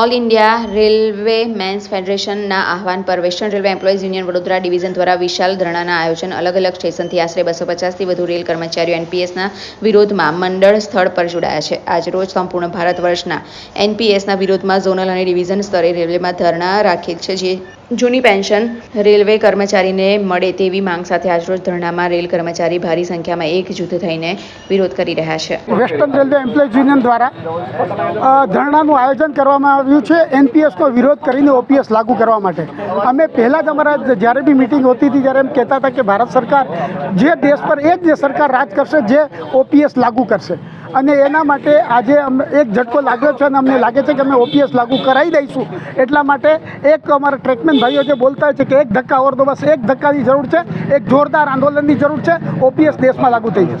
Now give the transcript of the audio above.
All India railway men's ફેડરેશનના આહવાન પર western railway employees union Vadodara division દ્વારા વિશાલ ધરણાના આયોજન અલગ અલગ સ્ટેશનથી આશરે બસો પચાસથી વધુ રેલ કર્મચારીઓ એનપીએસના વિરોધમાં મંડળ સ્થળ પર જોડાયા છે. આજરોજ સંપૂર્ણ ભારત વર્ષના એનપીએસના વિરોધમાં ઝોનલ અને ડિવિઝન સ્તરે રેલવેમાં ધરણા રાખેલ છે, જે જૂની પેન્શન રેલવે કર્મચારીને મળે તેવી માંગ સાથે આજરોજ ધરણામાં રેલ કર્મચારી ભારી સંખ્યામાં એક જૂથ થઈને વિરોધ કરી રહ્યા છે. વેસ્ટર્ન રેલવે એમ્પ્લોઈઝ યુનિયન દ્વારા ધરણાનું આયોજન કરવામાં આવ્યું છે. એનપીએસનો વિરોધ કરીને ઓપીએસ લાગુ કરવા માટે. અમે પહેલાં જ અમારા જ્યારે બી મિટિંગ હોતી હતી ત્યારે એમ કહેતા હતા કે ભારત સરકાર જે દેશ પર, એ જ સરકાર રાજ કરશે જે ઓપીએસ લાગુ કરશે. અને એના માટે આજે એક ઝટકો લાગ્યો છે અને અમને લાગે છે કે અમે ઓપીએસ લાગુ કરાવી દઈશું. એટલા માટે એક અમારા ટ્રેકમેન ભાઈઓ જે બોલતા હોય છે કે એક ધક્કા ઓર તો બસ, એક ધક્કાની જરૂર છે, એક જોરદાર આંદોલનની જરૂર છે. ઓપીએસ દેશમાં લાગુ થઈ જશે.